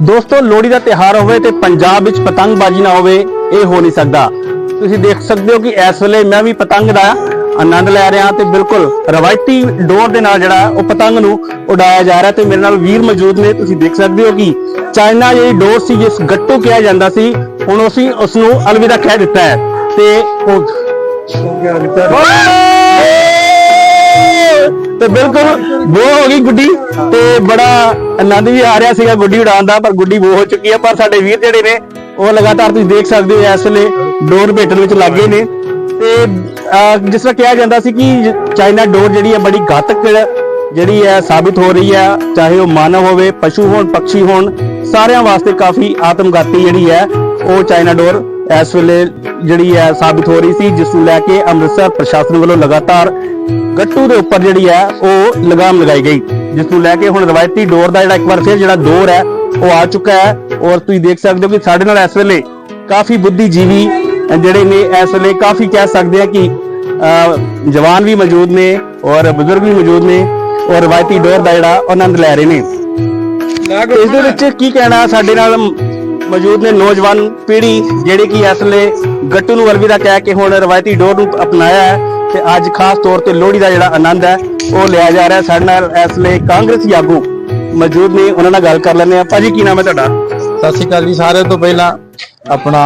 ਦੋਸਤੋ ਲੋਹੜੀ ਦਾ ਤਿਹਾਰ ਹੋਵੇ ਤੇ ਪੰਜਾਬ ਵਿੱਚ ਪਤੰਗਬਾਜ਼ੀ ਨਾ ਹੋਵੇ ਇਹ ਹੋ ਨਹੀਂ ਸਕਦਾ। ਤੁਸੀਂ ਦੇਖ ਸਕਦੇ ਹੋ ਕਿ ਇਸ ਵੇਲੇ ਮੈਂ ਵੀ ਪਤੰਗ ਦਾ ਆਨੰਦ ਲੈ ਰਿਹਾ ਤੇ ਬਿਲਕੁਲ ਰਵਾਇਤੀ ਡੋਰ ਦੇ ਨਾਲ ਜਿਹੜਾ ਉਹ ਪਤੰਗ ਨੂੰ ਉਡਾਇਆ ਜਾ ਰਿਹਾ ਤੇ ਮੇਰੇ ਨਾਲ ਵੀਰ ਮੌਜੂਦ ਨੇ। ਤੁਸੀਂ ਦੇਖ ਸਕਦੇ ਹੋ ਕਿ ਚਾਈਨਾ ਜਿਹੜੀ ਡੋਰ ਸੀ ਜਿਸ ਗੱਟੂ ਕਿਹਾ ਜਾਂਦਾ ਸੀ ਹੁਣ ਅਸੀਂ ਉਸ ਨੂੰ ਅਲਵਿਦਾ ਕਹਿ ਦਿੱਤਾ ਹੈ ਤੇ ਉਹ ਤੇ ਬਿਲਕੁਲ ਬੋ ਹੋ ਗਈ ਗੁੱਡੀ ਤੇ ਬੜਾ ਆਨੰਦ ਵੀ ਆ ਰਿਹਾ ਸੀਗਾ ਗੁੱਡੀ ਉਡਾਉਣ ਦਾ ਪਰ ਗੁੱਡੀ ਬੋ ਹੋ ਚੁੱਕੀ ਹੈ ਪਰ ਸਾਡੇ ਵੀਰ ਜਿਹੜੇ ਨੇ ਉਹ ਲਗਾਤਾਰ ਤੁਸੀਂ ਦੇਖ ਸਕਦੇ ਹੋ ਇਸ ਵੇਲੇ ਡੋਰ ਭੇਟਣ ਵਿੱਚ ਲੱਗੇ ਨੇ। ਤੇ ਅਹ, ਜਿਸ ਤਰ੍ਹਾਂ ਕਿਹਾ ਜਾਂਦਾ ਸੀ ਕਿ ਚਾਈਨਾ ਡੋਰ ਜਿਹੜੀ ਹੈ ਬੜੀ ਘਾਤਕ ਜਿਹੜੀ ਹੈ ਸਾਬਿਤ ਹੋ ਰਹੀ ਹੈ ਚਾਹੇ ਉਹ ਮਾਨਵ ਹੋਵੇ ਪਸ਼ੂ ਹੋਣ ਪੰਛੀ ਹੋਣ ਸਾਰਿਆਂ ਵਾਸਤੇ ਕਾਫੀ ਆਤਮਘਾਤੀ ਜਿਹੜੀ ਹੈ, ਉਹ ਚਾਈਨਾ ਡੋਰ ਇਸ ਵੇਲੇ ਜਿਹੜੀ ਹੈ ਸਾਬਿਤ ਹੋ ਰਹੀ ਸੀ, ਜਿਸ ਨੂੰ ਲੈ ਕੇ ਅੰਮ੍ਰਿਤਸਰ ਪ੍ਰਸ਼ਾਸਨ ਵੱਲੋਂ ਲਗਾਤਾਰ ਗੱਟੂ ਦੇ ਉੱਪਰ ਜਿਹੜੀ ਹੈ, ਉਹ ਲਗਾਮ ਲਗਾਈ ਗਈ। ਜਿਸ ਨੂੰ ਲੈ ਕੇ ਹੁਣ ਰਵਾਇਤੀ ਡੋਰ ਦਾ ਜਿਹੜਾ ਇੱਕ ਵਾਰ ਫਿਰ ਜਿਹੜਾ ਦੌਰ ਹੈ, ਉਹ ਆ ਚੁੱਕਾ ਹੈ ਔਰ ਤੁਸੀਂ ਦੇਖ ਸਕਦੇ ਹੋ ਕਿ ਸਾਡੇ ਨਾਲ ਇਸ ਵੇਲੇ ਕਾਫੀ ਬੁੱਧੀਜੀਵੀ ਜਿਹੜੇ ਨੇ ਇਸ ਵੇਲੇ ਕਾਫੀ ਕਹਿ ਸਕਦੇ ਆ ਕਿ ਜਵਾਨ ਵੀ ਮੌਜੂਦ ਨੇ ਔਰ ਬਜ਼ੁਰਗ ਵੀ ਮੌਜੂਦ ਨੇ ਔਰ ਰਵਾਇਤੀ ਡੋਰ ਦਾ ਜਿਹੜਾ ਆਨੰਦ ਲੈ ਰਹੇ ਨੇ। ਇਸ ਦੇ ਵਿੱਚ ਕੀ ਕਹਿਣਾ ਸਾਡੇ ਨਾਲ ਮੌਜੂਦ ਨੇ ਨੌਜਵਾਨ ਪੀੜ੍ਹੀ ਜਿਹੜੇ ਕਿ ਇਸ ਵੇਲੇ ਗੱਟੂ ਨੂੰ ਅਲਵਿਦਾ ਕਹਿ ਕੇ ਹੁਣ ਰਵਾਇਤੀ ਡੋਰ ਨੂੰ ਅਪਣਾਇਆ ਹੈ ਤੇ ਅੱਜ ਖਾਸ ਤੌਰ ਤੇ ਲੋਹੜੀ ਦਾ ਜਿਹੜਾ ਆਨੰਦ ਹੈ, ਉਹ ਲਿਆ ਜਾ ਰਿਹਾ ਸਾਡੇ ਨਾਲ ਇਸ ਵੇਲੇ ਕਾਂਗਰਸੀ ਆਗੂ ਮੌਜੂਦ ਨੇ, ਉਹਨਾਂ ਨਾਲ ਗੱਲ ਕਰ ਲੈਂਦੇ ਆ ਭਾਜੀ, ਕੀ ਨਾਮ ਹੈ ਤੁਹਾਡਾ? ਸਤਿ ਸ਼੍ਰੀ ਅਕਾਲ ਜੀ, ਸਾਰਿਆਂ ਤੋਂ ਪਹਿਲਾਂ ਆਪਣਾ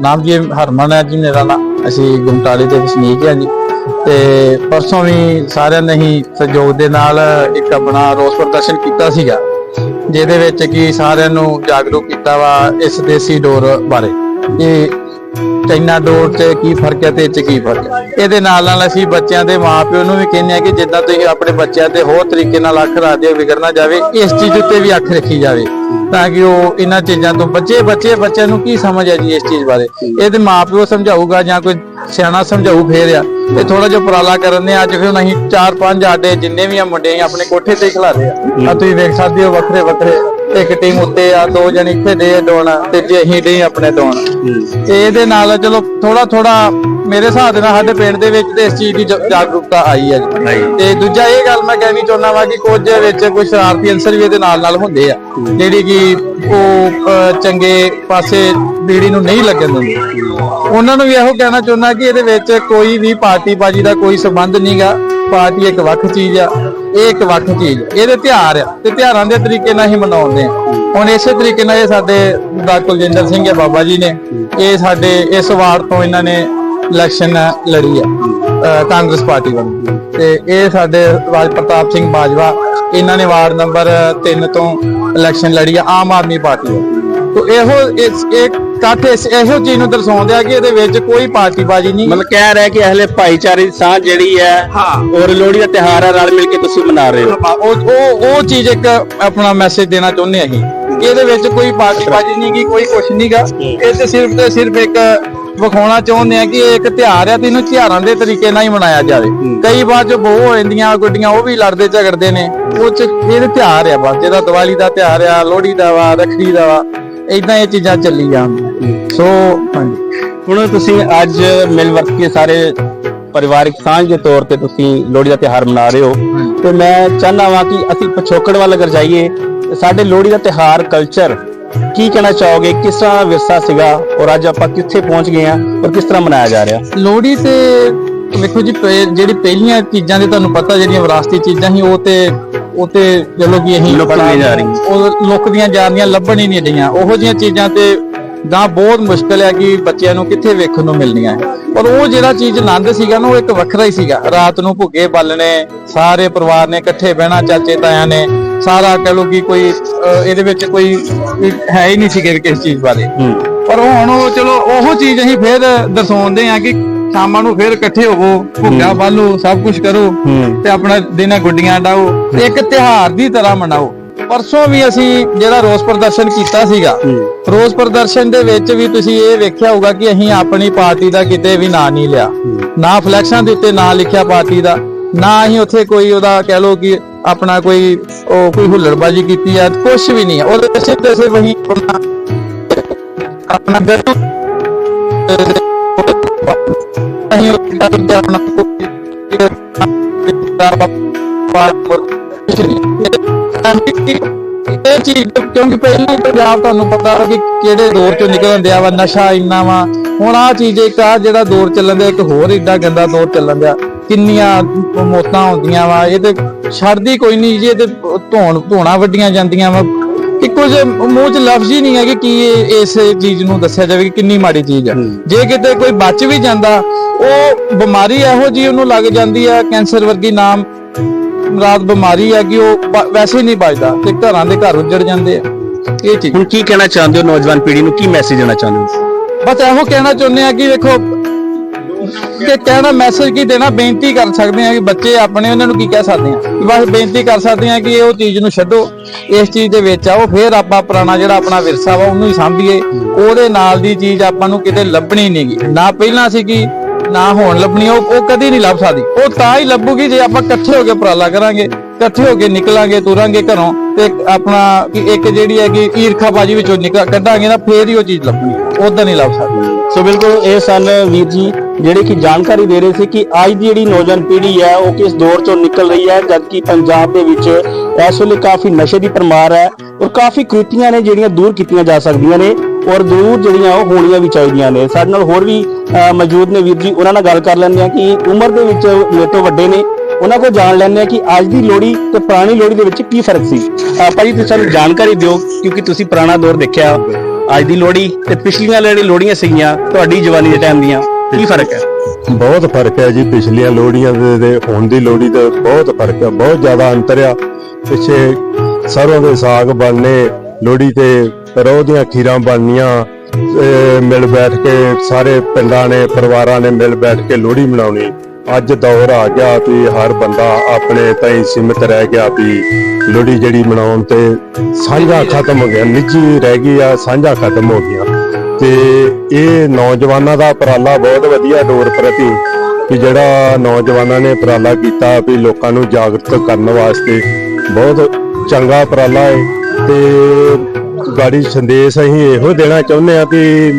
ਨਾਮ ਜੀ ਹਰਮਨ ਹੈ ਜੀ, ਮੇਰਾ ਨਾਮ ਅਸੀਂ ਗੁਮਟਾਲੀ ਦੇ ਵਸਨੀਕ ਹਾਂ ਜੀ। ਤੇ ਪਰਸੋਂ ਵੀ ਸਾਰਿਆਂ ਨੇ ਹੀ ਸਹਿਯੋਗ ਦੇ ਨਾਲ ਇੱਕ ਆਪਣਾ ਰੋਸ ਪ੍ਰਦਰਸ਼ਨ ਕੀਤਾ ਸੀਗਾ। ਜਿਹਦੇ ਵਿੱਚ ਕੀ ਸਾਰਿਆਂ ਨੂੰ ਜਾਗਰੂਕ ਕੀਤਾ ਵਾ ਇਸ ਦੇਸੀ ਡੋਰ ਬਾਰੇ। ਕਿ ਚਾਈਨਾ ਡੋਰ 'ਚ ਕੀ ਫ਼ਰਕ ਹੈ ਤੇ ਇਹ 'ਚ ਕੀ ਫ਼ਰਕ ਹੈ। ਇਹਦੇ ਨਾਲ ਨਾਲ ਅਸੀਂ ਬੱਚਿਆਂ ਦੇ ਮਾਪਿਓ ਨੂੰ ਵੀ ਕਹਿੰਦੇ ਆ ਕਿ ਜਿੱਦਾਂ ਤੁਸੀਂ ਆਪਣੇ ਬੱਚਿਆਂ ਤੇ ਹੋਰ ਤਰੀਕੇ ਨਾਲ ਅੱਖ ਰੱਖਦੇ ਹੋ ਵਿਗੜਨਾ ਜਾਵੇ, ਇਸ ਚੀਜ਼ ਉੱਤੇ ਵੀ ਅੱਖ ਰੱਖੀ ਜਾਵੇ। ਤਾਂ ਕਿ ਉਹ ਇਹਨਾਂ ਚੀਜ਼ਾਂ ਤੋਂ ਬੱਚੇ ਬੱਚੇ ਬੱਚਿਆਂ ਨੂੰ ਕੀ ਸਮਝ ਹੈ ਜੀ ਇਸ ਚੀਜ਼ ਬਾਰੇ। ਇਹਦੇ ਮਾਪਿਓ ਸਮਝਾਊਗਾ ਜਾਂ ਕੋਈ ਸਿਆਣਾ ਸਮਝਾਊ ਫੇਰ ਆ। ਇਹ ਥੋੜਾ ਜਿਹਾ ਉਪਰਾਲਾ ਕਰਨ ਨੇ ਅੱਜ ਫਿਰ ਅਸੀਂ ਚਾਰ ਪੰਜ ਆਡੇ ਜਿੰਨੇ ਵੀ ਆ ਮੁੰਡੇ ਆ ਆਪਣੇ ਕੋਠੇ ਤੇ ਖਿਲਾਰੇ ਆ। ਆ ਤੁਸੀਂ ਵੇਖ ਸਕਦੇ ਹੋ ਵੱਖਰੇ ਵੱਖਰੇ। ਇੱਕ ਟੀਮ ਉੱਤੇ ਆ ਦੋ ਜਣੇ ਇੱਥੇ ਦੇ ਡੋਣਾ ਤੇ ਜੇ ਅਸੀਂ ਦੇ ਆਪਣੇ ਡੋਣਾ ਤੇ ਇਹਦੇ ਨਾਲ ਚਲੋ ਥੋੜਾ ਥੋੜਾ ਮੇਰੇ ਹਿਸਾਬ ਦੇ ਨਾਲ ਸਾਡੇ ਪਿੰਡ ਦੇ ਵਿੱਚ ਤੇ ਇਸ ਚੀਜ਼ ਦੀ ਜ- ਜਾਗਰੂਕਤਾ ਆਈ ਹੈ ਜੀ। ਤੇ ਦੂਜਾ ਇਹ ਗੱਲ ਮੈਂ ਕਹਿਣੀ ਚਾਹੁੰਦਾ ਵਾਂ ਕਿ ਕੁਝ ਵਿੱਚ ਕੋਈ ਸ਼ਰਾਰਤੀ ਅੰਸਰ ਵੀ ਇਹਦੇ ਨਾਲ ਨਾਲ ਹੁੰਦੇ ਆ। ਜਿਹੜੀ ਕਿ ਉਹ ਅਹ, ਚੰਗੇ ਪਾਸੇ ਬੀੜੀ ਨੂੰ ਨਹੀਂ ਲੱਗਣ ਦਿੰਦੇ। ਉਹਨਾਂ ਨੂੰ ਵੀ ਇਹੋ ਕਹਿਣਾ ਚਾਹੁੰਦਾ ਕਿ ਇਹਦੇ ਵਿੱਚ ਕੋਈ ਵੀ ਪਾਰਟੀ ਬਾਜੀ ਦਾ ਕੋਈ ਸੰਬੰਧ ਨਹੀਂਗਾ ਪਾਰਟੀ ਇੱਕ ਵੱਖ ਚੀਜ਼ ਆ ਇਹ ਇੱਕ ਵੱਖ ਚੀਜ਼। ਆ। ਇਹਦੇ ਤਿਉਹਾਰ ਆ ਤੇ ਤਿਉਹਾਰਾਂ ਦੇ ਤਰੀਕੇ ਨਾਲ ਹੀ ਮਨਾਉਂਦੇ ਆ। ਹੁਣ ਇਸੇ ਤਰੀਕੇ ਨਾਲ ਇਹ ਸਾਡੇ ਡਾ. ਕੁਲਜਿੰਦਰ ਸਿੰਘ ਹੈ ਬਾਬਾ ਜੀ ਨੇ। ਇਹ ਸਾਡੇ ਇਸ ਵਾਰਡ ਤੋਂ ਇਹਨਾਂ ਨੇ ਇਲੈਕਸ਼ਨ ਲੜੀ ਆ ਅਹ ਕਾਂਗਰਸ ਪਾਰਟੀ ਵੱਲੋਂ। ਤੇ ਇਹ ਸਾਡੇ ਰਾਜ ਪ੍ਰਤਾਪ ਸਿੰਘ ਬਾਜਵਾ ਇਹਨਾਂ ਨੇ ਵਾਰਡ ਨੰਬਰ 3 ਤੋਂ ਇਲੈਕਸ਼ਨ ਲੜੀ ਆ ਆਮ ਆਦਮੀ ਪਾਰਟੀ। ਤੋ ਇਹੋ ਇਸ ਇੱਕ ਇਕੱਠ ਇਸ ਇਹੋ ਚੀਜ਼ ਨੂੰ ਦਰਸਾਉਂਦੇ ਆ ਕਿ ਇਹਦੇ ਵਿੱਚ ਕੋਈ ਪਾਰਟੀਬਾਜ਼ੀ ਨਹੀਂ। ਮਤਲਬ ਕਹਿ ਰਿਹਾ ਕਿ ਅਹਲੇ ਭਾਈਚਾਰੇ ਦੀ ਸਾਂਝ ਜਿਹੜੀ ਹੈ ਹਾਂ। ਔਰ ਲੋਹੜੀ ਦਾ ਤਿਹਾਰ ਹੈ ਰਲ ਮਿਲ ਕੇ ਤੁਸੀਂ ਮਨਾ ਰਹੇ ਹੋ। ਉਹ ਉਹ ਉਹ ਚੀਜ਼ ਇੱਕ ਆਪਣਾ ਮੈਸੇਜ ਦੇਣਾ ਚਾਹੁੰਦੇ ਆ ਅਸੀਂ। ਕਿ ਇਹਦੇ ਵਿੱਚ ਕੋਈ ਪਾਰਟੀਬਾਜ਼ੀ ਨਹੀਂ ਗੀ ਕੋਈ ਕੁਛ ਨਹੀਂਗਾ ਇਹ ਤੇ ਸਿਰਫ ਤੇ ਸਿਰਫ ਇੱਕ ਵਿਖਾਉਣਾ ਚਾਹੁੰਦੇ ਆ ਕਿ ਇਹ ਇੱਕ ਤਿਉਹਾਰ ਆ ਤੇ ਇਹਨੂੰ ਤਿਉਹਾਰਾਂ ਦੇ ਤਰੀਕੇ ਨਾਲ ਹੀ ਮਨਾਇਆ ਜਾਵੇ। ਕਈ ਵਾਰ ਜੋ ਬਹੁ ਹੋ ਜਾਂਦੀਆਂ ਗੁੱਡੀਆਂ ਉਹ ਵੀ ਲੜਦੇ ਝਗੜਦੇ ਨੇ। ਉਹ ਚ ਇਹਦੇ ਤਿਉਹਾਰ ਆ ਬਸ ਜਿਹਦਾ ਦੀਵਾਲੀ ਦਾ ਤਿਉਹਾਰ ਆ ਲੋਹੜੀ ਦਾ ਵਾ ਰੱਖੜੀ ਦਾ ਵਾ ਇਦਾਂ ਇਹ ਚੀਜ਼ਾਂ ਚੱਲੀ ਜਾਂਦੀਆਂ ਸੋ ਹਾਂਜੀ। ਹੁਣ ਤੁਸੀਂ ਅੱਜ ਮਿਲ ਵਰਤ ਕੇ ਸਾਰੇ ਪਰਿਵਾਰਿਕ ਸਾਂਝ ਦੇ ਤੌਰ ਤੇ ਤੁਸੀਂ ਲੋਹੜੀ ਦਾ ਤਿਹਾਰ ਮਨਾ ਰਹੇ ਹੋ। ਤੇ ਮੈਂ ਚਾਹੁੰਦਾ ਵਾਂ ਕਿ ਅਸੀਂ ਪਿਛੋਕੜ ਵੱਲ ਅਗਰ ਜਾਈਏ ਸਾਡੇ ਲੋਹੜੀ ਦਾ ਤਿਹਾਰ ਕਲਚਰ ਕੀ ਕਹਿਣਾ ਚਾਹੋਗੇ? ਕਿਸ ਤਰ੍ਹਾਂ ਦਾ ਵਿਰਸਾ ਸੀਗਾ ਔਰ ਅੱਜ ਆਪਾਂ ਕਿੱਥੇ ਪਹੁੰਚ ਗਏ ਆ ਔਰ ਕਿਸ ਤਰ੍ਹਾਂ ਮਨਾਇਆ ਜਾ ਰਿਹਾ? ਲੋਹੜੀ ਤੇ ਵੇਖੋ ਜੀ ਜਿਹੜੀ ਪਹਿਲੀਆਂ ਚੀਜ਼ਾਂ ਦੇ ਤੁਹਾਨੂੰ ਪਤਾ ਜਿਹੜੀਆਂ ਵਿਰਾਸਤੀ ਚੀਜ਼ਾਂ ਸੀ ਉਹ ਤੇ ਉਹ ਤੇ ਚਲੋ ਕਿ ਅਸੀਂ ਲੁਕਦੀਆਂ ਜਾ ਰਹੀਆਂ। ਉਹ ਲੁਕਦੀਆਂ ਜਾ ਰਹੀਆਂ ਲੱਭਣ ਹੀ ਨਹੀਂ ਰਹੀਆਂ। ਉਹੋ ਜਿਹੀਆਂ ਚੀਜ਼ਾਂ ਤੇ ਗਾਂ ਬਹੁਤ ਮੁਸ਼ਕਲ ਹੈ ਕਿ ਬੱਚਿਆਂ ਨੂੰ ਕਿੱਥੇ ਵੇਖਣ ਨੂੰ ਮਿਲਣੀਆਂ ਹੈ। ਪਰ ਉਹ ਜਿਹੜਾ ਚੀਜ਼ ਆਨੰਦ ਸੀਗਾ ਨਾ ਉਹ ਇੱਕ ਵੱਖਰਾ ਹੀ ਸੀਗਾ। ਰਾਤ ਨੂੰ ਭੁੱਗੇ ਬਾਲਣੇ ਸਾਰੇ ਪਰਿਵਾਰ ਨੇ ਇਕੱਠੇ ਬਹਿਣਾ ਚਾਚੇ ਤਾਇਆਂ ਨੇ। ਸਾਰਾ ਕਹ ਲੋ ਕਿ ਕੋਈ ਇਹਦੇ ਵਿੱਚ ਕੋਈ ਹੈ ਹੀ ਨਹੀਂ ਸੀਗੇ ਕਿਸ ਚੀਜ਼ ਬਾਰੇ। ਪਰ ਉਹ ਹੁਣ ਉਹ ਚਲੋ ਉਹੋ ਚੀਜ਼ ਅਸੀਂ ਫੇਰ ਦਰਸਾਉਂਦੇ ਆ ਕਿ ਸ਼ਾਮਾਂ ਨੂੰ ਫੇਰ ਇਕੱਠੇ ਹੋਵੋ ਭੁੱਗਾ ਬਾਲੋ ਸਭ ਕੁਝ ਕਰੋ ਹੂੰ। ਤੇ ਆਪਣਾ ਦਿਨਾਂ ਗੁੱਡੀਆਂ ਡਾਓ ਇੱਕ ਤਿਹਾਰ ਦੀ ਤਰ੍ਹਾਂ ਮਨਾਓ। ਪਰਸੋਂ ਵੀ ਅਸੀਂ ਜਿਹੜਾ ਰੋਸ ਪ੍ਰਦਰਸ਼ਨ ਕੀਤਾ ਸੀਗਾ ਰੋਸ ਪ੍ਰਦਰਸ਼ਨ ਦੇ ਵਿੱਚ ਵੀ ਤੁਸੀਂ ਇਹ ਵੇਖਿਆ ਹੋਊਗਾ ਕਿ ਅਸੀਂ ਆਪਣੀ ਪਾਰਟੀ ਦਾ ਕਿਤੇ ਵੀ ਨਾਂ ਨਹੀਂ ਲਿਆ। ਨਾ ਫਲੈਕਸਾਂ ਦੇ ਉੱਤੇ ਨਾਂ ਲਿਖਿਆ ਪਾਰਟੀ ਦਾ ਨਾ ਅਸੀਂ ਉੱਥੇ ਕੋਈ ਉਹਦਾ ਕਹਿ ਲੋ ਕਿ ਆਪਣਾ ਕੋਈ, ਉਹ ਕੋਈ ਹੁੱਲੜਬਾਜੀ ਕੀਤੀ ਆ ਕੁਝ ਵੀ ਨਹੀਂ ਉਹਦੇ ਵਿੱਚ ਸਿਰਫ ਤੇ ਸਿਰਫ ਅਸੀਂ ਆਪਣਾ ਆਪਣਾ ਗੱਟੂ ਅਸੀਂ ਉਹ ਆਪਣਾ ਇਹ ਚੀਜ਼, ਕਿਉਂਕਿ ਪਹਿਲਾਂ ਹੀ ਪੰਜਾਬ ਤੁਹਾਨੂੰ ਪਤਾ ਵਾ ਕਿ ਕਿਹੜੇ ਦੌਰ ਚੋਂ ਨਿਕਲਣ ਦਿਆ ਵਾ, ਨਸ਼ਾ ਇੰਨਾ ਵਾ। ਹੁਣ ਆ ਚੀਜ਼ ਇੱਕ ਆ ਜਿਹੜਾ ਦੌਰ ਚੱਲਣ ਦਿਆ, ਇੱਕ ਹੋਰ ਏਡਾ ਗੰਦਾ ਦੌਰ ਚੱਲਣ ਦਿਆ। ਕਿੰਨੀਆਂ ਮੌਤਾਂ ਹੁੰਦੀਆਂ ਵਾ ਇਹ ਤੇ ਛੱਡਦੀ ਕੋਈ ਨਹੀਂ ਜੀ ਇਹ ਤੇ ਧੋਣ ਧੋਣਾ ਵੱਡੀਆਂ ਜਾਂਦੀਆਂ ਵਾ। ਕਿ ਕੁਝ ਮੂੰਹ 'ਚ ਲਫ਼ਜ਼ ਹੀ ਨਹੀਂ ਹੈ ਕਿ ਕੀ ਇਸ ਚੀਜ਼ ਨੂੰ ਦੱਸਿਆ ਜਾਵੇ ਕਿ ਕਿੰਨੀ ਮਾੜੀ ਚੀਜ਼ ਹੈ। ਜੇ ਕਿਤੇ ਕੋਈ ਬਚ ਵੀ ਜਾਂਦਾ ਉਹ ਬਿਮਾਰੀ ਇਹੋ ਜੀ ਉਹਨੂੰ ਲੱਗ ਜਾਂਦੀ ਹੈ ਕੈਂਸਰ ਵਰਗੀ ਨਾਮ ਰਾਤ ਬਿਮਾਰੀ ਹੈ ਕਿ ਉਹ ਵੈਸੇ ਹੀ ਨਹੀਂ ਬਚਦਾ ਤੇ ਘਰਾਂ ਦੇ ਘਰ ਉੱਜੜ ਜਾਂਦੇ ਆ। ਇਹ ਚੀਜ਼। ਹੁਣ ਕੀ ਕਹਿਣਾ ਚਾਹੁੰਦੇ ਹੋ ਨੌਜਵਾਨ ਪੀੜ੍ਹੀ ਨੂੰ? ਕੀ ਮੈਸੇਜ ਦੇਣਾ ਚਾਹੁੰਦੇ ਹੋ? ਬਸ ਇਹੋ ਕਹਿਣਾ ਚਾਹੁੰਦੇ ਆ ਕਿ ਵੇਖੋ ਕਿ ਕਹਿਣਾ ਮੈਸੇਜ ਕੀ ਦੇਣਾ, ਬੇਨਤੀ ਕਰ ਸਕਦੇ ਆ ਕਿ ਬੱਚੇ ਆਪਣੇ ਉਹਨਾਂ ਨੂੰ ਕੀ ਕਹਿ ਸਕਦੇ ਆ ਬਸ ਬੇਨਤੀ ਕਰ ਸਕਦੇ ਆ ਕਿ ਉਹ ਚੀਜ਼ ਨੂੰ ਛੱਡੋ, ਇਸ ਚੀਜ਼ ਦੇ ਵਿੱਚ ਆਓ, ਫਿਰ ਆਪਾਂ ਪੁਰਾਣਾ ਜਿਹੜਾ ਆਪਣਾ ਵਿਰਸਾ ਵਾ ਉਹਨੂੰ ਹੀ ਸਾਂਭੀਏ। ਉਹਦੇ ਨਾਲ ਦੀ ਚੀਜ਼ ਆਪਾਂ ਨੂੰ ਕਿਤੇ ਲੱਭਣੀ ਨਹੀਂਗੀ ਨਾ ਪਹਿਲਾਂ ਸੀਗੀ ਨਾ ਹੋਣ ਲੱਭਣੀ, ਉਹ ਉਹ ਕਦੀ ਨਹੀਂ ਲੱਭ ਸਕਦੀ। ਉਹ ਤਾਂ ਹੀ ਲੱਭੂਗੀ ਜੇ ਆਪਾਂ ਇਕੱਠੇ ਹੋ ਕੇ ਉਪਰਾਲਾ ਕਰਾਂਗੇ, ਇਕੱਠੇ ਹੋ ਕੇ ਨਿਕਲਾਂਗੇ, ਤੁਰਾਂਗੇ ਘਰੋਂ, ਤੇ ਆਪਣਾ ਇੱਕ ਜਿਹੜੀ ਹੈਗੀ ਈਰਖਾਬਾਜੀ ਵਿੱਚੋਂ ਨਿਕਲ ਕੱਢਾਂਗੇ ਨਾ, ਫੇਰ ਹੀ ਉਹ ਚੀਜ਼ ਲੱਭਣੀ। ਉਦਾਂ ਨਹੀਂ ਲੱਭ ਸਕਦੀ। ਸੋ ਬਿਲਕੁਲ, ਇਹ ਸਨ ਵੀਰ ਜੀ ਜਿਹੜੇ ਕਿ ਜਾਣਕਾਰੀ ਦੇ ਰਹੇ ਸੀ ਕਿ ਅੱਜ ਦੀ ਜਿਹੜੀ ਨੌਜਵਾਨ ਪੀੜ੍ਹੀ ਹੈ ਉਹ ਕਿਸ ਦੌਰ ਚੋਂ ਨਿਕਲ ਰਹੀ ਹੈ ਜਦਕਿ ਪੰਜਾਬ ਦੇ ਵਿੱਚ ਇਸ ਵੇਲੇ ਕਾਫੀ ਨਸ਼ੇ ਦੀ ਪਰਮਾਰ ਹੈ ਔਰ ਕਾਫੀ ਕ੍ਰਿਤੀਆਂ ਨੇ ਜਿਹੜੀਆਂ ਦੂਰ ਕੀਤੀਆਂ ਜਾ ਸਕਦੀਆਂ ਨੇ ਔਰ ਦੂਰ ਜਿਹੜੀਆਂ ਉਹ ਹੋਣੀਆਂ ਵੀ ਚਾਹੀਦੀਆਂ ਨੇ। ਸਾਡੇ ਨਾਲ ਹੋਰ ਵੀ ਮੌਜੂਦ ਨੇ ਵੀਰ ਜੀ ਉਹਨਾਂ ਨਾਲ ਗੱਲ ਕਰ ਲੈਂਦੇ ਆ ਕਿ ਉਮਰ ਦੇ ਵਿੱਚ ਮੇਰੇ ਤੋਂ ਵੱਡੇ ਨੇ। ਉਹਨਾਂ ਕੋਲ ਜਾਣ ਲੈਂਦੇ ਆ ਕਿ ਅੱਜ ਦੀ ਲੋਹੜੀ ਤੇ ਪੁਰਾਣੀ ਲੋਹੜੀ ਦੇ ਵਿੱਚ ਕੀ ਫ਼ਰਕ ਸੀ। ਅਹ, ਭਾਜੀ ਤੁਸੀਂ ਸਾਨੂੰ ਜਾਣਕਾਰੀ ਦਿਓ ਕਿਉਂਕਿ ਤੁਸੀਂ ਪੁਰਾਣਾ ਦੌਰ ਦੇਖਿਆ। ਅੱਜ ਦੀ ਲੋਹੜੀ ਤੇ ਪਿਛਲੀਆਂ ਜਿਹੜੀ ਲੋਹੜੀਆਂ ਸੀਗੀਆਂ ਤੁਹਾਡੀ ਜਵਾਨੀ ਦੇ ਟਾਈਮ ਦੀਆਂ ਕੀ ਫ਼ਰਕ ਹੈ? ਬਹੁਤ ਫ਼ਰਕ ਹੈ ਜੀ ਪਿਛਲੀਆਂ ਲੋਹੜੀਆਂ ਦੇ ਤੇ ਹੁਣ ਦੀ ਲੋਹੜੀ ਤੇ ਬਹੁਤ ਫ਼ਰਕ ਹੈ ਬਹੁਤ ਜ਼ਿਆਦਾ ਅੰਤਰ ਆ। ਪਿੱਛੇ ਸਰੋਂ ਦੇ ਸਾਗ ਬਣਨੇ ਲੋਹੜੀ ਤੇ ਰੋਹ ਦੀਆਂ ਖੀਰਾਂ ਬਣਨੀਆਂ ਮਿਲ ਬੈਠ ਕੇ ਸਾਰੇ ਪਿੰਡਾਂ ਨੇ ਪਰਿਵਾਰਾਂ ਨੇ ਮਿਲ ਬੈਠ ਕੇ ਲੋਹੜੀ ਮਨਾਉਣੀ। ਅੱਜ ਦੌਰ ਆ ਗਿਆ ਵੀ ਹਰ ਬੰਦਾ ਆਪਣੇ ਤਾਈਂ ਸੀਮਿਤ ਰਹਿ ਗਿਆ ਵੀ ਲੋਹੜੀ ਜਿਹੜੀ ਮਨਾਉਣ ਤੇ ਸਾਂਝਾ ਖਤਮ ਹੋ ਗਿਆ ਨਿੱਜੀ ਰਹਿ ਗਈ ਆ ਸਾਂਝਾ ਖਤਮ ਹੋ ਗਿਆ ਤੇ ਇਹ ਨੌਜਵਾਨਾਂ ਦਾ ਉਪਰਾਲਾ ਬਹੁਤ ਵਧੀਆ ਡੋਰ ਪ੍ਰਤੀ ਕਿ ਜਿਹੜਾ ਨੌਜਵਾਨਾਂ ਨੇ ਉਪਰਾਲਾ ਕੀਤਾ ਵੀ ਲੋਕਾਂ ਨੂੰ ਜਾਗਰੂਕ ਕਰਨ ਵਾਸਤੇ। ਬਹੁਤ ਚੰਗਾ ਉਪਰਾਲਾ ਹੈ ਤੇ ਗਾੜੀ ਸੰਦੇਸ਼ ਅਸੀਂ ਇਹੋ ਦੇਣਾ ਚਾਹੁੰਦੇ ਆ ਵੀ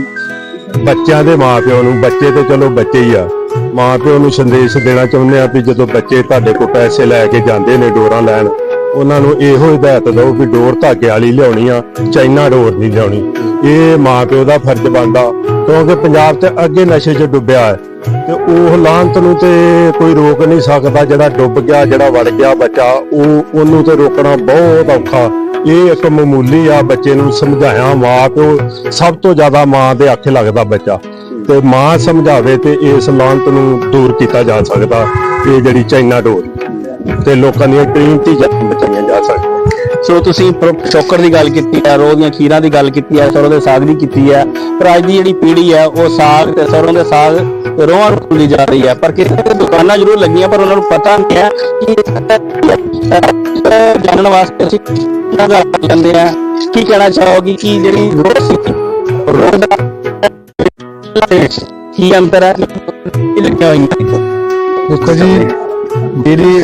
ਬੱਚਿਆਂ ਦੇ ਮਾਪਿਆਂ ਨੂੰ, ਬੱਚੇ ਤੇ ਚਲੋ ਬੱਚੇ ਹੀ ਆ ਮਾਪਿਆਂ ਨੂੰ ਸੰਦੇਸ਼ ਦੇਣਾ ਚਾਹੁੰਦੇ ਆ ਵੀ ਜਦੋਂ ਬੱਚੇ ਤੁਹਾਡੇ ਕੋਲ ਪੈਸੇ ਲੈ ਕੇ ਜਾਂਦੇ ਨੇ ਡੋਰਾਂ ਲੈਣ ਉਹਨਾਂ ਨੂੰ ਇਹੋ ਹਦਾਇਤ ਦਿਓ ਵੀ ਡੋਰ ਧਾਗੇ ਵਾਲੀ ਲਿਆਉਣੀ ਆ, ਚਾਈਨਾ ਡੋਰ ਨਹੀਂ ਲਿਆਉਣੀ। ਇਹ ਮਾਂ ਪਿਓ ਦਾ ਫਰਜ਼ ਬਣਦਾ, ਕਿਉਂਕਿ ਪੰਜਾਬ ਤੇ ਅੱਗੇ ਨਸ਼ੇ 'ਚ ਡੁੱਬਿਆ ਹੈ। ਤੇ ਉਹ ਲਾਂਤ ਨੂੰ ਤੇ ਕੋਈ ਰੋਕ ਨਹੀਂ ਸਕਦਾ, ਜਿਹੜਾ ਡੁੱਬ ਗਿਆ, ਜਿਹੜਾ ਵੜ ਗਿਆ ਬੱਚਾ, ਉਹ, ਉਹਨੂੰ ਤੇ ਰੋਕਣਾ ਬਹੁਤ ਔਖਾ। ਇਹ ਇੱਕ ਮਾਮੂਲੀ ਆ ਬੱਚੇ ਨੂੰ ਸਮਝਾਇਆ ਮਾਂ ਪਿਓ ਸਭ ਤੋਂ ਜ਼ਿਆਦਾ ਮਾਂ ਦੇ ਆਖੇ ਲੱਗਦਾ ਬੱਚਾ। ਤੇ ਮਾਂ ਸਮਝਾਵੇ ਤੇ ਇਸ ਲਾਂਤ ਨੂੰ ਦੂਰ ਕੀਤਾ ਜਾ ਸਕਦਾ, ਇਹ ਜਿਹੜੀ ਚਾਈਨਾ ਡੋਰ। ਤੇ ਲੋਕਾਂ ਦੀਆਂ ਕੀਮਤੀ ਜਾਨਾਂ ਬਚਾਈਆਂ ਜਾ ਸਕਦੀਆਂ। ਸੋ ਤੁਸੀਂ ਚੋਕਰ ਦੀ ਗੱਲ ਕੀਤੀ ਹੈ, ਰੋਹ ਦੀਆਂ ਖੀਰਾਂ ਦੀ ਗੱਲ ਕੀਤੀ ਹੈ, ਸਰੋਂ ਦੇ ਸਾਗ ਦੀ ਕੀਤੀ ਹੈ, ਪਰ ਅੱਜ ਦੀ ਜਿਹੜੀ ਪੀੜ੍ਹੀ ਹੈ, ਉਹ ਸਾਗ ਤੇ ਸਰੋਂ ਦੇ ਸਾਗ ਰੋਹਾਂ ਨੂੰ ਭੁੱਲੀ ਜਾ ਰਹੀ ਹੈ। ਪਰ ਕਿਸੇ ਤੇ ਦੁਕਾਨਾਂ ਜ਼ਰੂਰ ਲੱਗੀਆਂ, ਪਰ ਉਹਨਾਂ ਨੂੰ ਪਤਾ ਨਹੀਂ ਹੈ ਕਿ ਜਾਣਨ ਵਾਸਤੇ ਅਸੀਂ ਕਿਹਨਾਂ ਦਾ ਜਾਂਦੇ ਆ ਕੀ ਕਹਿਣਾ ਚਾਹੋਗੇ, ਕਿ ਜਿਹੜੀ ਰੋਹ ਸੀ, ਰੋਹ ਦਾ ਕੀ ਅੰਤਰ ਹੈ, ਕੀ ਲੱਗਿਆ ਹੋਈਆਂ ਦੇਖੋ ਜੀ ਜਿਹੜੀ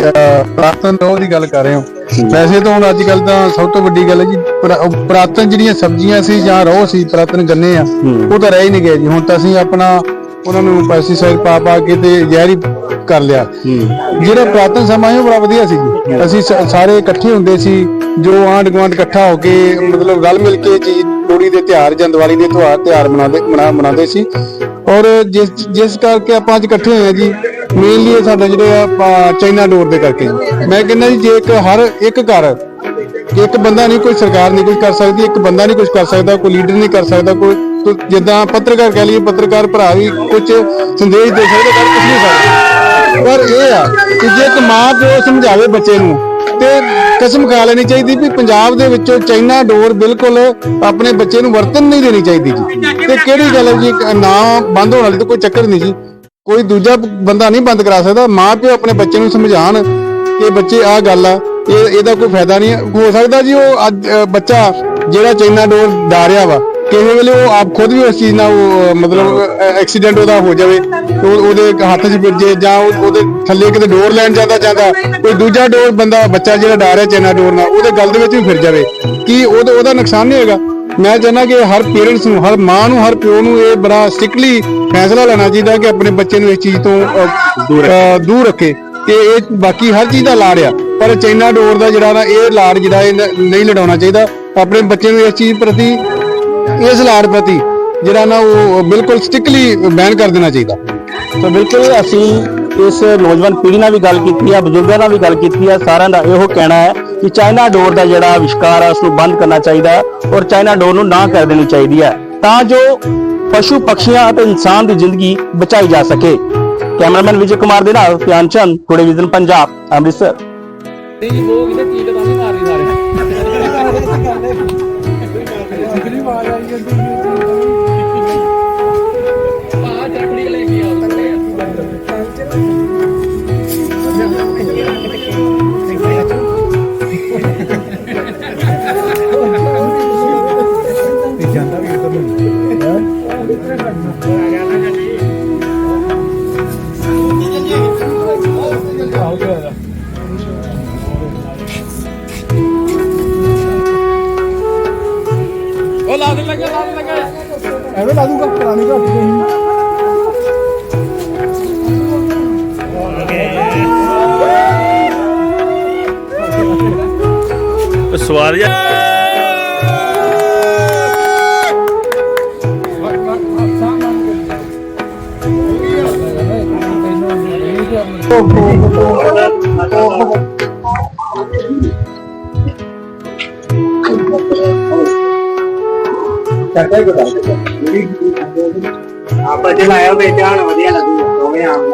ਪੁਰਾਤਨ ਰੋਹ ਦੀ ਗੱਲ ਕਰ ਰਹੇ ਹੋ। ਵੈਸੇ ਤਾਂ ਹੁਣ ਅੱਜ ਕੱਲ ਤਾਂ ਸਭ ਤੋਂ ਵੱਡੀ ਗੱਲ ਹੈ ਜੀ ਪੁਰਾਤਨ ਜਿਹੜੀਆਂ ਸਬਜ਼ੀਆਂ ਸੀ ਜਾਂ ਰੋਹ ਸੀ ਪੁਰਾਤਨ ਗੰਨੇ ਆ ਉਹ ਤਾਂ ਰਹਿ ਹੀ ਨਹੀਂ ਗਏ ਜੀ। ਹੁਣ ਤਾਂ ਅਸੀਂ ਆਪਣਾ ਉਹਨਾਂ ਨੂੰ ਪੈਸਟੀਸਾਈਡ ਪਾ ਪਾ ਕੇ ਤੇ ਜ਼ਹਿਰੀ ਕਰ ਲਿਆ। ਜਿਹੜਾ ਪੁਰਾਤਨ ਸਮਾਂ ਹੈ ਉਹ ਬੜਾ ਵਧੀਆ ਸੀ ਜੀ। ਅਸੀਂ ਸਾਰੇ ਇਕੱਠੇ ਹੁੰਦੇ ਸੀ ਜੋ ਆਂਢ ਗੁਆਂਢ ਇਕੱਠਾ ਹੋ ਕੇ ਮਤਲਬ ਰਲ ਮਿਲ ਕੇ ਚੀਜ਼ ਲੋਹੜੀ ਦੇ ਤਿਉਹਾਰ ਜਾਂ ਦੀਵਾਲੀ ਦੇ ਤਿਉਹਾਰ ਤਿਉਹਾਰ ਮਨਾਉਂਦੇ ਮਨਾ- ਮਨਾਉਂਦੇ ਸੀ। ਔਰ ਜਿਸ ਜਿਸ ਕਰਕੇ ਆਪਾਂ ਅੱਜ ਇਕੱਠੇ ਹੋਏ ਆ ਜੀ ਮੇਨਲੀ ਇਹ ਸਾਡਾ ਜਿਹੜੇ ਆ ਚਾਈਨਾ ਡੋਰ ਦੇ ਕਰਕੇ। ਮੈਂ ਕਹਿੰਦਾ ਜੀ, ਜੇ ਇੱਕ ਹਰ ਇੱਕ ਘਰ ਇੱਕ ਬੰਦਾ ਨਹੀਂ, ਕੋਈ ਸਰਕਾਰ ਨਹੀਂ ਕੁਝ ਕਰ ਸਕਦੀ, ਇੱਕ ਬੰਦਾ ਨਹੀਂ ਕੁਝ ਕਰ ਸਕਦਾ, ਕੋਈ ਲੀਡਰ ਨਹੀਂ ਕਰ ਸਕਦਾ, ਕੋਈ ਜਿੱਦਾਂ ਪੱਤਰਕਾਰ ਕਹਿ ਲਈਏ, ਪੱਤਰਕਾਰ ਭਰਾ ਵੀ ਕੁਝ ਸੰਦੇਸ਼ ਦੇ ਸਕਦੇ ਕਰ ਕੁਝ ਨਹੀਂ ਸਕਦੇ। ਪਰ ਇਹ ਆ ਕਿ ਜੇ ਇੱਕ ਮਾਂ ਪਿਓ ਸਮਝਾਵੇ ਬੱਚੇ ਨੂੰ, ਤੇ ਕਸਮ ਖਾ ਲੈਣੀ ਚਾਹੀਦੀ ਵੀ ਪੰਜਾਬ ਦੇ ਵਿੱਚੋਂ ਚਾਈਨਾ ਡੋਰ ਬਿਲਕੁਲ ਆਪਣੇ ਬੱਚੇ ਨੂੰ ਵਰਤਨ ਨਹੀਂ ਦੇਣੀ ਚਾਹੀਦੀ ਜੀ। ਤੇ ਕਿਹੜੀ ਗੱਲ ਹੈ ਜੀ ਨਾ ਬੰਦ ਹੋਣ ਵਾਲੀ ਤਾਂ ਕੋਈ ਚੱਕਰ ਨਹੀਂ ਜੀ। ਕੋਈ ਦੂਜਾ ਬੰਦਾ ਨਹੀਂ ਬੰਦ ਕਰਾ ਸਕਦਾ ਮਾਂ ਪਿਓ ਆਪਣੇ ਬੱਚੇ ਨੂੰ ਸਮਝਾਣ ਕਿ ਬੱਚੇ ਆਹ ਗੱਲ ਆ ਇਹ ਇਹਦਾ ਕੋਈ ਫਾਇਦਾ ਨਹੀਂ ਹੋ ਸਕਦਾ ਜੀ ਉਹ ਅੱਜ ਬੱਚਾ ਜਿਹੜਾ ਚਾਈਨਾ ਡੋਰ ਡਾਰਿਆ ਵਾ ਕਿਸੇ ਵੇਲੇ ਉਹ ਆਪ ਖੁਦ ਵੀ ਉਸ ਚੀਜ਼ ਨਾਲ ਉਹ, ਮਤਲਬ ਐਕਸੀਡੈਂਟ ਉਹਦਾ ਹੋ ਜਾਵੇ ਉਹਦੇ ਹੱਥ 'ਚ ਵੱਜੇ ਜਾਂ ਉਹਦੇ ਥੱਲੇ ਕਿਤੇ ਡੋਰ ਲੈਣ ਜਾਂਦਾ ਜਾਂਦਾ ਕੋਈ ਦੂਜਾ ਡੋਰ ਬੰਦਾ ਬੱਚਾ ਜਿਹੜਾ ਡਾਰਿਆ ਚਾਈਨਾ ਡੋਰ ਨਾਲ ਉਹਦੇ ਗਲ ਦੇ ਵਿੱਚ ਵੀ ਫਿਰ ਜਾਵੇ ਕੀ ਉਹਦਾ ਉਹਦਾ ਨੁਕਸਾਨ ਨਹੀਂ ਹੋਏਗਾ? ਮੈਂ ਚਾਹੁੰਦਾ ਕਿ ਹਰ ਪੇਰੈਂਟਸ ਨੂੰ ਹਰ ਮਾਂ ਨੂੰ ਹਰ ਪਿਓ ਨੂੰ ਇਹ ਬੜਾ ਸਟ੍ਰਿਕਟਲੀ ਫੈਸਲਾ ਲੈਣਾ ਚਾਹੀਦਾ ਕਿ ਆਪਣੇ ਬੱਚੇ ਨੂੰ ਇਸ ਚੀਜ਼ ਤੋਂ ਦੂਰ ਰੱਖੇ। ਤੇ ਇਹ ਬਾਕੀ ਹਰ ਚੀਜ਼ ਦਾ ਲਾੜ ਆ। ਪਰ ਚਾਈਨਾ ਡੋਰ ਦਾ ਜਿਹੜਾ ਨਾ ਇਹ ਲਾੜ ਜਿਹੜਾ ਇਹ ਨਹੀਂ ਲੜਾਉਣਾ ਚਾਹੀਦਾ। ਆਪਣੇ ਬੱਚੇ ਨੂੰ ਇਸ ਚੀਜ਼ ਪ੍ਰਤੀ ਇਸ ਲਾੜ ਪ੍ਰਤੀ ਜਿਹੜਾ ਨਾ ਉਹ ਬਿਲਕੁਲ ਸਟਿਕਲੀ ਬੈਨ ਕਰ ਦੇਣਾ ਚਾਹੀਦਾ। ਤਾਂ ਬਿਲਕੁਲ ਅਸੀਂ ਇਸ ਨੌਜਵਾਨ ਪੀੜ੍ਹੀ ਨਾਲ ਵੀ ਗੱਲ ਕੀਤੀ ਹੈ ਬਜ਼ੁਰਗਾਂ ਨਾਲ ਵੀ ਗੱਲ ਕੀਤੀ ਹੈ ਸਾਰਿਆਂ ਦਾ ਇਹੋ ਕਹਿਣਾ ਹੈ ਕਿ ਚਾਈਨਾ ਡੋਰ ਦਾ ਜਿਹੜਾ ਵਿਸ਼ਕਾਰ ਹੈ ਉਸ ਨੂੰ ਬੰਦ ਕਰਨਾ ਚਾਹੀਦਾ ਹੈ ਔਰ ਚਾਈਨਾ ਡੋਰ ਨੂੰ ਨਾ ਕਰ ਦੇਣੀ ਚਾਹੀਦੀ ਹੈ ਤਾਂ ਜੋ ਪਸ਼ੂ ਪਕਸ਼ੀਆਂ ਅਤੇ ਇਨਸਾਨ ਦੀ ਜ਼ਿੰਦਗੀ ਬਚਾਈ ਜਾ ਸਕੇ। ਕੈਮਰਾਮੈਨ ਵਿਜੇ ਕੁਮਾਰ ਦੇ ਨਾਲ ਧਿਆਨ ਚੰਦ ਟੁਡੇ ਵਿਜ਼ਨ ਪੰਜਾਬ, ਅੰਮ੍ਰਿਤਸਰ। ਐਵੇਂ ਲਾ ਦੂੰਗਾ ਪੁਰਾਣੀ ਘੱਟ ਸਵਾਦ ਜਿਹਾ ਆਪਾਂ ਜੇ ਲਾਇਆ ਵੇਚਾਣ ਵਧੀਆ ਲੱਗੂਗਾ ਦੋਵੇਂ ਆਮ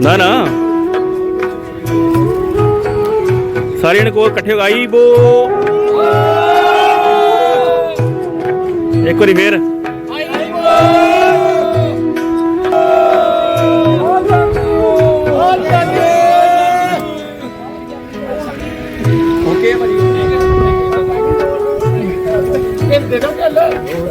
ਨਾ ਨਾ। ਸਾਰਿਆਂ ਨੇ ਕੋਲ ਇਕੱਠੇ ਹੋ ਆਈ ਬੋ। ਇੱਕ ਵਾਰੀ ਫੇਰ। They don't get love.